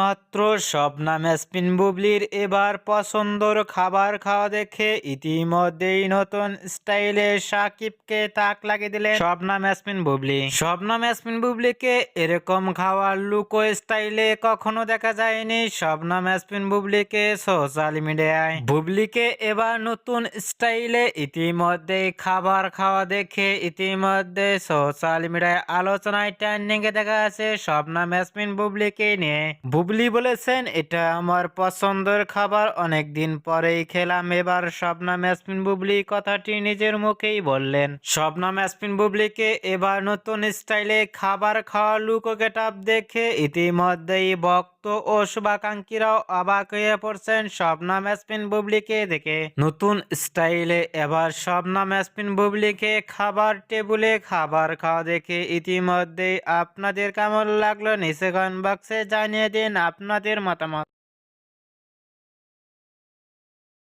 এইমাত্র শবনাম স্পিন বুবলির এবার পছন্দর খাবার খাওয়া দেখে ইতিমধ্যেই নতুন স্টাইলে সাকিবকে তাক লাগিয়ে দিলেন শবনাম স্পিন বুবলি। শবনাম স্পিন বুবলিকে এরকম খাওয়ার লুকো স্টাইলে কখনো দেখা যায়নি। শবনাম স্পিন বুবলিকে সোশ্যাল মিডিয়ায়। বুবলিকে এবার নতুন স্টাইলে ইতিমধ্যে খাবার খাওয়া দেখে ইতিমধ্যে সোশ্যাল মিডিয়ায় আলোচনায় ট্রেন্ডিং এ দেখা আছে শবনাম স্পিন বুবলিকে নিয়ে। বুবলি বলেছেন, এটা আমার পছন্দের খাবার। অনেক দিন পরেই খেলাম, এবার শবনাম স্পিন বুবলি কথাটি নিজের মুখেই বললেন। শবনাম স্পিন বুবলিকে এবার নতুন স্টাইলে খাবার খাওয়া লুক ও গেট দেখে ইতিমধ্যেই ভক্ত ও শুভাকাঙ্ক্ষীরাও অবাক হয়ে পড়ছেন শবনাম স্পিন বুবলিকে দেখে। নতুন স্টাইলে এবার শবনাম স্পিন বুবলিকে খাবার টেবিলে খাবার খাওয়া দেখে ইতিমধ্যেই আপনাদের কেমন লাগল নিচে বক্সে জানিয়ে দিন। আপনাদের মতামত?